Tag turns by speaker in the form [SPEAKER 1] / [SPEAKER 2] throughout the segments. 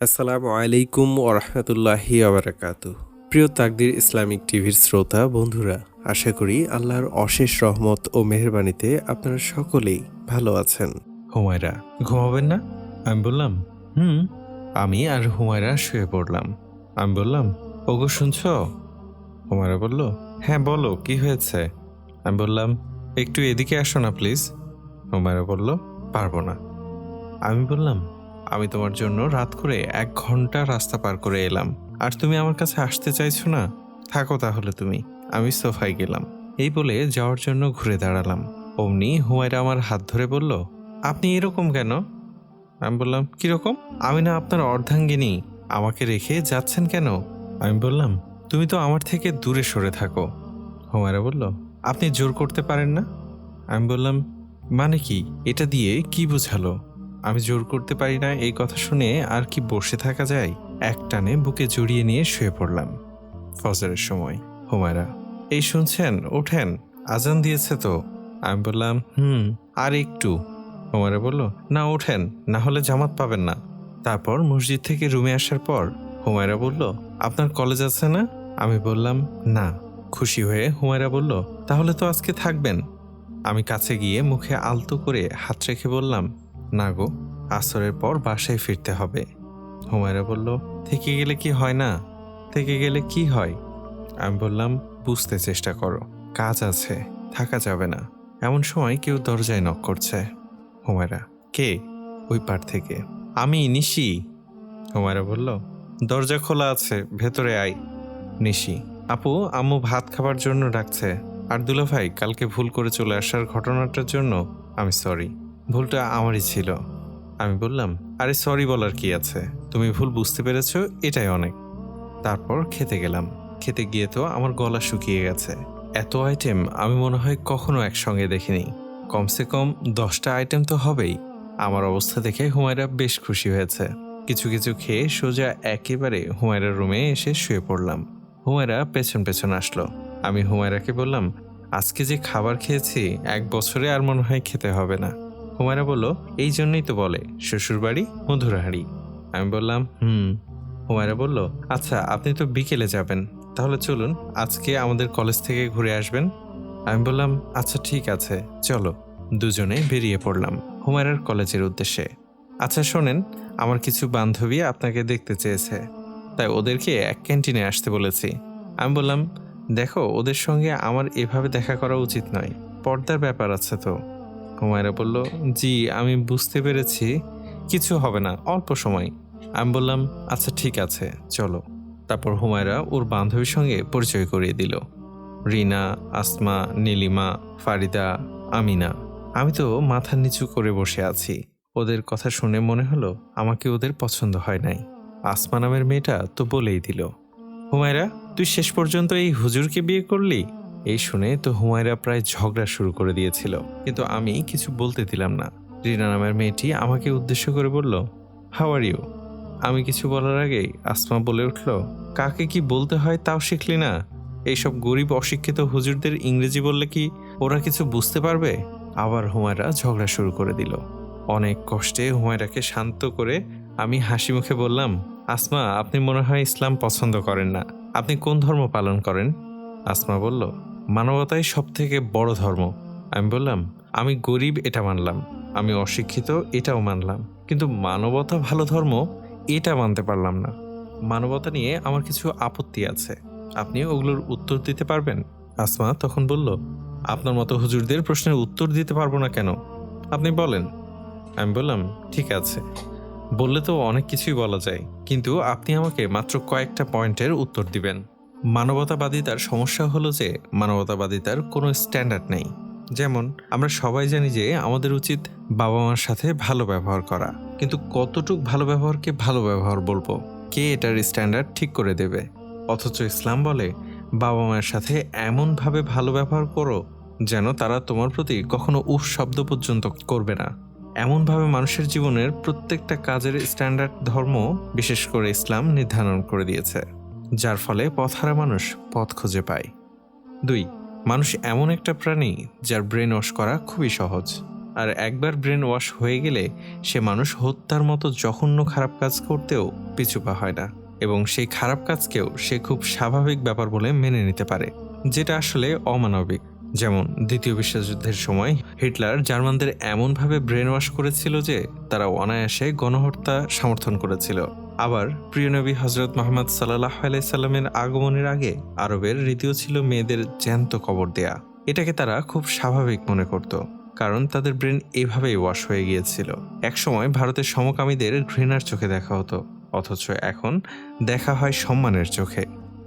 [SPEAKER 1] আসসালামু আলাইকুম ওরহমতুল্লাহি আবরাকাত প্রিয় তাকদির ইসলামিক টিভির শ্রোতা, বন্ধুরা, আশা করি আল্লাহর অশেষ রহমত ও মেহরবানিতে আপনারা সকলেই ভালো আছেন।
[SPEAKER 2] হুমায়রা, ঘুমাবেন না? আমি বললাম, হুম। আমি আর হুমায়রা শুয়ে পড়লাম। আমি বললাম, ওগো, শুনছ? হুমায়রা বলল হ্যাঁ বলো, কি হয়েছে? আমি বললাম, একটু এদিকে আসো না, প্লিজ। হুমায়রা বলল, পারব না। আমি বললাম আমি তোমার জন্য রাত করে এক ঘণ্টা রাস্তা পার করে এলাম। আর তুমি আমার কাছে আসতে চাইছো না? থাকো তাহলে তুমি। আমি সোফায় গেলাম। এই বলে যাওয়ার জন্য ঘুরে দাঁড়ালাম। অমনি হুমায়রা আমার হাত ধরে বলল, আপনি এরকম কেন? আমি বললাম কীরকম আমি না আপনার অর্ধাঙ্গিনী। আমাকে রেখে যাচ্ছেন কেন? আমি বললাম, তুমি তো আমার থেকে দূরে সরে থাকো। হুমায়রা বলল, আপনি জোর করতে পারেন না? আমি বললাম মানে কি? এটা দিয়ে কি বোঝালো? আমি জোর করতে পারি না এই কথা শুনে আর কি বসে থাকা যায়? এক টানে বুকে জড়িয়ে নিয়ে শুয়ে পড়লাম। ফজরের সময়। হুমায়রা, এই শুনছেন? ওঠেন। আজান দিয়েছে তো। আমি বললাম, হুম, আর একটু। হুমায়রা বলল, না, ওঠেন। না হলে জামাত পাবেন না। তারপর মসজিদ থেকে রুমে আসার পর হুমায়রা বলল, আপনার কলেজ আছে না? আমি বললাম, না। খুশি হয়ে হুমায়রা বলল, তাহলে তো আজকে থাকবেন। আমি কাছে গিয়ে মুখে আলতো করে হাত রেখে বললাম না গো, আসরের পর বাসায় ফিরতে হবে। হুমায়রা বলল, থেকে গেলে কি হয় না? থেকে গেলে কি হয়? আমি বললাম, বুঝতে চেষ্টা করো, কাজ আছে, থাকা যাবে না। এমন সময় কেউ দরজায় নক করছে। হুমায়রা, কে? ওই পার থেকে। আমি, নিশি? হুমায়রা বলল, দরজা খোলা আছে, ভেতরে আয়। নিশি? আপু, আম্মু ভাত খাবার জন্য ডাকছে। আর দুলা ভাই কালকে ভুল করে চলে আসার ঘটনাটার জন্য আমি সরি ভুলটা আমারই ছিল। আমি বললাম, আরে সরি বলার কি আছে? তুমি ভুল বুঝতে পেরেছ, এটাই অনেক। তারপর খেতে গেলাম। খেতে গিয়ে তো আমার গলা শুকিয়ে গেছে। এত আইটেম আমি মনে হয় কখনো একসঙ্গে দেখিনি। কমসে কম দশটা আইটেম তো হবেই। আমার অবস্থা দেখে হুমায়রা বেশ খুশি হয়েছে। কিছু কিছু খেয়ে সোজা একেবারে হুমায়রার রুমে এসে শুয়ে পড়লাম। হুমায়রা পেছন পেছন আসলো। আমি হুমায়রাকে বললাম, আজকে যে খাবার খেয়েছি, এক বছরে আর মনে হয় খেতে হবে না। হুমায়রা বলল, এই জন্যই তো বলে, শ্বশুরবাড়ি, মধুরাহাড়ি। আমি বললাম, হুম। হুমায়রা বলল আচ্ছা আপনি তো বিকেলে যাবেন, তাহলে চলুন, আজকে আমাদের কলেজ থেকে ঘুরে আসবেন। আমি বললাম আচ্ছা ঠিক আছে, চলো। দুজনে বেরিয়ে পড়লাম হুমায়রার কলেজের উদ্দেশ্যে। আচ্ছা শোনেন, আমার কিছু বান্ধবী আপনাকে দেখতে চেয়েছে, তাই ওদেরকে এক ক্যান্টিনে আসতে বলেছি। আমি বললাম, দেখো, ওদের সঙ্গে আমার এভাবে দেখা করা উচিত নয়, পর্দার ব্যাপার আছে তো। হুমায়রা বলল, জি, আমি বুঝতে পেরেছি। কিছু হবে না, অল্প সময়। আমি বললাম আচ্ছা ঠিক আছে, চলো। তারপর হুমায়রা ওর বান্ধবীর সঙ্গে পরিচয় করিয়ে দিল। রিনা, আসমা, নীলিমা, ফারিদা, আমিনা। আমি তো মাথা নিচু করে বসে আছি। ওদের কথা শুনে মনে হলো আমাকে ওদের পছন্দ হয় নাই। আসমা নামের মেয়েটা তো বলেই দিল। হুমায়রা, তুই শেষ পর্যন্ত এই হুজুরকে বিয়ে করলি? এই শুনে তো হুমায়রা প্রায় ঝগড়া শুরু করে দিয়েছিল। কিন্তু আমি কিছু বলতে দিলাম না। রিনা নামের মেয়েটি আমাকে উদ্দেশ্য করে বলল হাউ আর ইউ আমি কিছু বলার আগেই আসমা বলে উঠল, কাকে কি বলতে হয় তাও শিখলি না? এইসব গরিব অশিক্ষিত হুজুরদের ইংরেজি বললে কি ওরা কিছু বুঝতে পারবে? আবার হুমায়রা ঝগড়া শুরু করে দিল। অনেক কষ্টে হুমায়রাকে শান্ত করে আমি হাসি মুখে বললাম, আসমা, আপনি মনে হয় ইসলাম পছন্দ করেন না। আপনি কোন ধর্ম পালন করেন? আসমা বলল মানবতাই সব থেকে বড় ধর্ম। আমি বললাম, আমি গরিব, এটা মানলাম। আমি অশিক্ষিত, এটাও মানলাম। কিন্তু মানবতা ভালো ধর্ম, এটা মানতে পারলাম না। মানবতা নিয়ে আমার কিছু আপত্তি আছে। আপনি ওগুলোর উত্তর দিতে পারবেন? আসমা তখন বলল, আপনার মতো হুজুরদের প্রশ্নের উত্তর দিতে পারব না কেন? আপনি বলেন। আমি বললাম, ঠিক আছে। বললে তো অনেক কিছুই বলা যায়, কিন্তু আপনি আমাকে মাত্র কয়েকটা পয়েন্টের উত্তর দিবেন। মানবতাবাদিতার সমস্যা হলো যে মানবতাবাদিতার কোনো স্ট্যান্ডার্ড নেই। যেমন, আমরা সবাই জানি যে আমাদের উচিত বাবা মার সাথে ভালো ব্যবহার করা। কিন্তু কতটুক ভালো ব্যবহারকে ভালো ব্যবহার বলব? কে এটার স্ট্যান্ডার্ড ঠিক করে দেবে? অথচ ইসলাম বলে বাবা মায়ের সাথে এমনভাবে ভালো ব্যবহার করো যেন তারা তোমার প্রতি কখনো উফ শব্দ পর্যন্ত করবে না। এমনভাবে মানুষের জীবনের প্রত্যেকটা কাজের স্ট্যান্ডার্ড ধর্ম, বিশেষ করে ইসলাম, নির্ধারণ করে দিয়েছে। যার ফলে পথহারা মানুষ পথ খুঁজে পায়। দুই, মানুষ এমন একটা প্রাণী যার ব্রেন ওয়াশ করা খুবই সহজ। আর একবার ব্রেন ওয়াশ হয়ে গেলে সে মানুষ হত্যার মতো জঘন্য খারাপ কাজ করতেও পিছুপা হয় না এবং সেই খারাপ কাজকেও সে খুব স্বাভাবিক ব্যাপার বলে মেনে নিতে পারে, যেটা আসলে অমানবিক। যেমন দ্বিতীয় বিশ্বযুদ্ধের সময় হিটলার জার্মানদের এমনভাবে ব্রেন ওয়াশ করেছিল যে তারা অনায়াসে গণহত্যা সমর্থন করেছিল। আবার প্রিয় নবী হজরত মোহাম্মদ সাল্লাহ আলাইসাল্লামের আগমনের আগে আরবের রীতিও ছিল মেয়েদের জ্যান্ত কবর দেয়া। এটাকে তারা খুব স্বাভাবিক মনে করত, কারণ তাদের ব্রেন এভাবেই ওয়াশ হয়ে গিয়েছিল। একসময় ভারতের সমকামীদের ঘৃণার চোখে দেখা হতো, অথচ এখন দেখা হয় সম্মানের চোখে।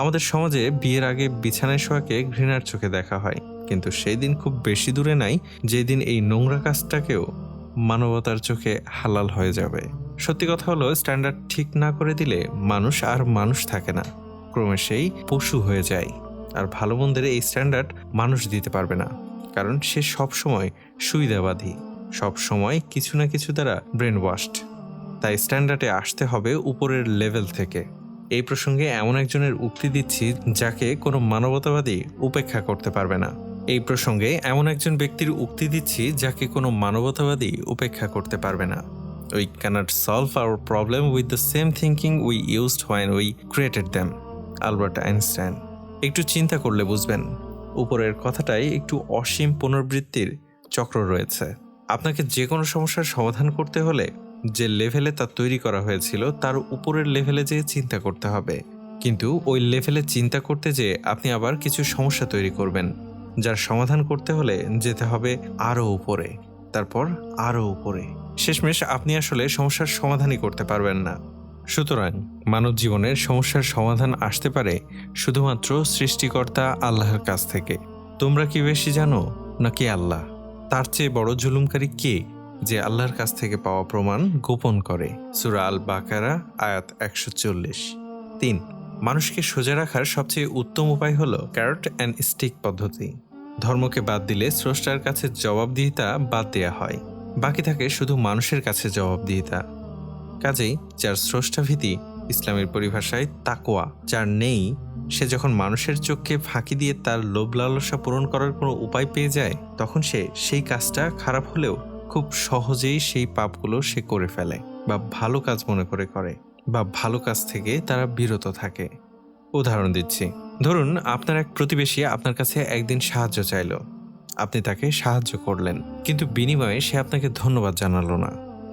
[SPEAKER 2] আমাদের সমাজে বিয়ের আগে বিছানায় শোয়াকে ঘৃণার চোখে দেখা হয়, কিন্তু সেই দিন খুব বেশি দূরে নাই, যেদিন এই নোংরা কাজটাকেও মানবতার চোখে হালাল হয়ে যাবে। সত্যি কথা হলো স্ট্যান্ডার্ড ঠিক না করে দিলে মানুষ আর মানুষ থাকে না। ক্রমে সেই পশু হয়ে যায়। আর ভালো মন্দের এই স্ট্যান্ডার্ড মানুষ দিতে পারবে না। কারণ সে সব সময় সুবিধাবাদী। সব সময় কিছু না কিছু দ্বারা ব্রেন ওয়াশড তাই স্ট্যান্ডার্ডে আসতে হবে উপরের লেভেল থেকে। এই প্রসঙ্গে এমন একজনের উক্তি দিচ্ছি যাকে কোনো মানবতাবাদী উপেক্ষা করতে পারবে না। এই প্রসঙ্গে এমন একজন ব্যক্তির উক্তি দিচ্ছি যাকে কোনো মানবতাবাদী উপেক্ষা করতে পারবে না। We cannot solve our problem with the same thinking we used when we created them Albert Einstein একটু চিন্তা করলে বুঝবেন, উপরের কথাটাই একটু অসীম পুনরাবৃত্তির চক্র রয়েছে। আপনাকে যে কোনো সমস্যার সমাধান করতে হলে যে লেভেলে তা তৈরি করা হয়েছিল, তার উপরের লেভেলে যে চিন্তা করতে হবে। কিন্তু ওই লেভেলে চিন্তা করতে যে আপনি আবার কিছু সমস্যা তৈরি করবেন। যার সমাধান করতে হলে যেতে হবে আরও উপরে, তারপর আরও উপরে। শেষমেশ আপনি আসলে সমস্যার সমাধানই করতে পারবেন না। সুতরাং মানব জীবনের সমস্যার সমাধান আসতে পারে শুধুমাত্র সৃষ্টিকর্তা আল্লাহর কাছ থেকে। তোমরা কি বেশি জানো নাকি আল্লাহ? তার চেয়ে বড় জুলুমকারী কে যে আল্লাহর কাছ থেকে পাওয়া প্রমাণ গোপন করে? সুরা আল বাকারা আয়াত একশো চল্লিশ। তিন, মানুষকে সোজা রাখার সবচেয়ে উত্তম উপায় হলো ক্যারট অ্যান্ড স্টিক পদ্ধতি। ধর্মকে বাদ দিলে স্রষ্টার কাছে জবাবদিহিতা বাদ দেয়া হয়। বাকি থাকে শুধু মানুষের কাছে জবাবদিহিতা। কাজেই যার স্রষ্টাভীতি ইসলামের পরিভাষায় তাকোয়া যার নেই, সে যখন মানুষের চোখকে ফাঁকি দিয়ে তার লোভ লালসা পূরণ করার কোনো উপায় পেয়ে যায়, তখন সে সেই কাজটা খারাপ হলেও খুব সহজেই সেই পাপগুলো সে করে ফেলে বা ভালো কাজ মনে করে করে বা ভালো কাজ থেকে তারা বিরত থাকে। উদাহরণ দিচ্ছি। ধরুন, আপনার এক প্রতিবেশী আপনার কাছে একদিন সাহায্য চাইল। আপনি তাকে সাহায্য করলেন, কিন্তু বিনিময়ে সে আপনাকে ধন্যবাদ জানালো না।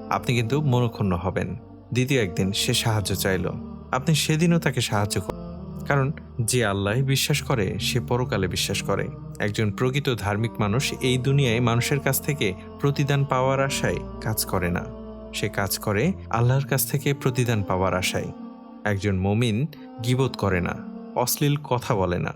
[SPEAKER 2] আপনি কিন্তু মনক্ষুণ্ণ হবেন। দ্বিতীয় একদিন সে সাহায্য চাইলো। আপনি সেদিনও তাকে সাহায্য কর কারণ যে আল্লাহ বিশ্বাস করে, সে পরকালে বিশ্বাস করে। একজন প্রকৃত ধার্মিক মানুষ এই দুনিয়ায় মানুষের কাছ থেকে প্রতিদান পাওয়ার আশায় কাজ করে না। সে কাজ করে আল্লাহর কাছ থেকে প্রতিদান পাওয়ার আশায়। একজন মমিন গিবোধ করে না। অশ্লীল কথা বলে না।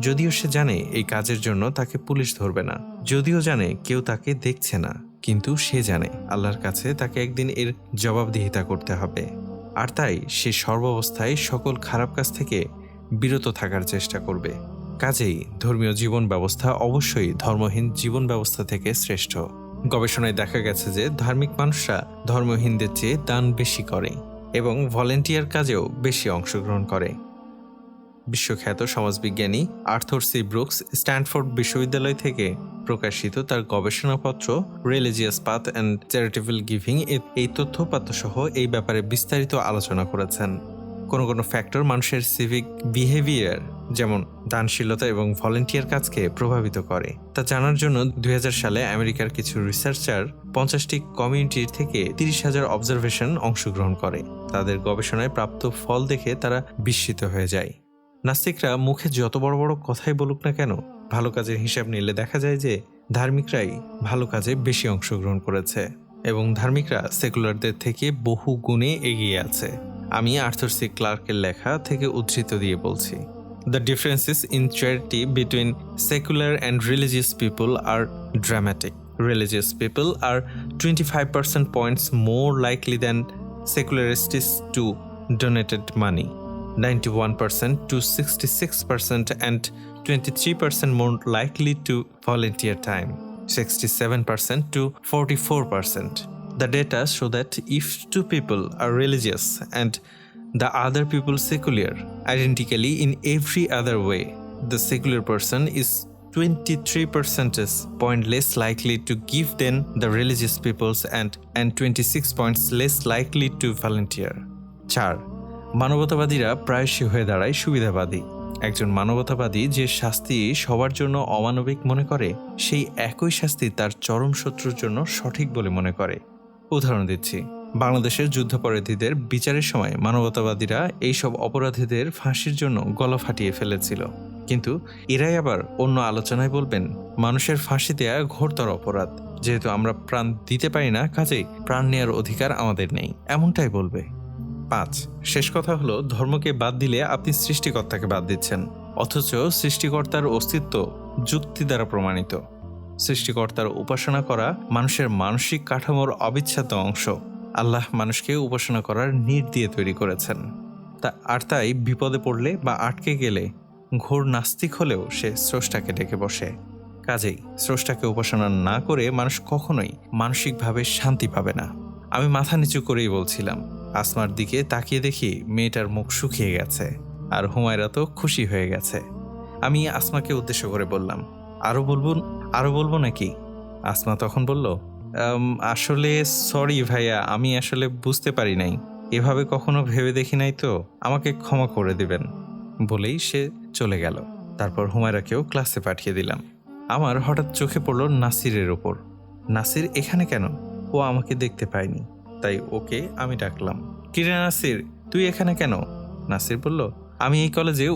[SPEAKER 2] যদিও সে জানে এই কাজের জন্য তাকে পুলিশ ধরবে না। যদিও জানে কেউ তাকে দেখছে না, কিন্তু সে জানে আল্লাহর কাছে তাকে একদিন এর জবাবদিহিতা করতে হবে। আর তাই সে সর্বাবস্থায় সকল খারাপ কাজ থেকে বিরত থাকার চেষ্টা করবে। কাজেই ধর্মীয় জীবন ব্যবস্থা অবশ্যই ধর্মহীন জীবন ব্যবস্থা থেকে শ্রেষ্ঠ। গবেষণায় দেখা গেছে যে ধার্মিক মানুষরা ধর্মহীনদের চেয়ে দান বেশি করে এবং ভলেন্টিয়ার কাজেও বেশি অংশগ্রহণ করে। বিশ্বখ্যাত সমাজবিজ্ঞানী আর্থর সি ব্রুকস স্ট্যানফোর্ড বিশ্ববিদ্যালয় থেকে প্রকাশিত তার গবেষণাপত্র religious path and charitable giving এর এই তথ্যপাত্র সহ এই ব্যাপারে বিস্তারিত আলোচনা করেছেন। কোনো কোনো ফ্যাক্টর মানুষের সিভিক বিহেভিয়ার যেমন দানশীলতা এবং ভলেন্টিয়ার কাজকে প্রভাবিত করে। তা জানার জন্য দু হাজার সালে আমেরিকার কিছু রিসার্চার পঞ্চাশটি কমিউনিটির থেকে তিরিশ হাজার অবজারভেশন অংশগ্রহণ করে। তাদের গবেষণায় প্রাপ্ত ফল দেখে তারা বিস্মিত হয়ে যায়। নাস্তিকরা মুখে যত বড় বড় কথাই বলুক না কেন, ভালো কাজের হিসাব নিলে দেখা যায় যে ধার্মিকরাই ভালো কাজে বেশি অংশগ্রহণ করেছে এবং ধার্মিকরা সেকুলারদের থেকে বহু গুণে এগিয়ে আছে। আমি আর্থর সি ক্লার্কের লেখা থেকে উদ্ধৃত দিয়ে বলছি the differences in charity between secular and religious people are dramatic religious people are twenty five percent points more likely than secularists to donated money 91% to 66% and 23% more likely to volunteer time, 67% to 44%. The data show that if two people are religious and the other people secular, identically in every other way, the secular person is 23 percentage point less likely to give than the religious peoples and, and 26 points less likely to volunteer. চার মানবতাবাদীরা প্রায়শই হয়ে দাঁড়ায় সুবিধাবাদী। একজন মানবতাবাদী যে শাস্তি সবার জন্য অমানবিক মনে করে, সেই একই শাস্তি তার চরম শত্রুর জন্য সঠিক বলে মনে করে। উদাহরণ দিচ্ছি, বাংলাদেশের যুদ্ধাপরাধীদের বিচারের সময় মানবতাবাদীরা এইসব অপরাধীদের ফাঁসির জন্য গলা ফাটিয়ে ফেলেছিল। কিন্তু এরাই আবার অন্য আলোচনায় বলবেন, মানুষের ফাঁসি দেয়া ঘোরতর অপরাধ। যেহেতু আমরা প্রাণ দিতে পারি না, কাজেই প্রাণ নেওয়ার অধিকার আমাদের নেই, এমনটাই বলবে। পাঁচ। শেষ কথা হলো, ধর্মকে বাদ দিলে আপনি সৃষ্টিকর্তাকে বাদ দিচ্ছেন। অথচ সৃষ্টিকর্তার অস্তিত্ব যুক্তি দ্বারা প্রমাণিত। সৃষ্টিকর্তার উপাসনা করা মানুষের মানসিক কাঠামোর অবিচ্ছেদ্য অংশ। আল্লাহ মানুষকে উপাসনা করার নির দিয়ে তৈরি করেছেন। তা আর তাই বিপদে পড়লে বা আটকে গেলে ঘোর নাস্তিক হলেও সে স্রষ্টাকে ডেকে বসে। কাজেই স্রষ্টাকে উপাসনা না করে মানুষ কখনোই মানসিকভাবে শান্তি পাবে না। আমি মাথা নিচু করেই বলছিলাম আসমার দিকে তাকিয়ে দেখি মেয়েটার মুখ শুকিয়ে গেছে আর হুমায়রা তো খুশি হয়ে গেছে। আমি আসমাকে উদ্দেশ্য করে বললাম আরও বলব আরও বলব নাকি? আসমা তখন বলল আসলে সরি ভাইয়া, আমি আসলে বুঝতে পারি নাই। এভাবে কখনো ভেবে দেখি নাই তো, আমাকে ক্ষমা করে দিবেন। বলেই সে চলে গেল। তারপর হুমায়রাকেও ক্লাসে পাঠিয়ে দিলাম। আমার হঠাৎ চোখে পড়ল নাসিরের ওপর। নাসির, এখানে কেন? ও আমাকে দেখতে পায়নি। তাই ওকে আমি ডাকলাম কিরে নাসির তুই এখানে কেন? নাসির বলল আমি এই কলেজে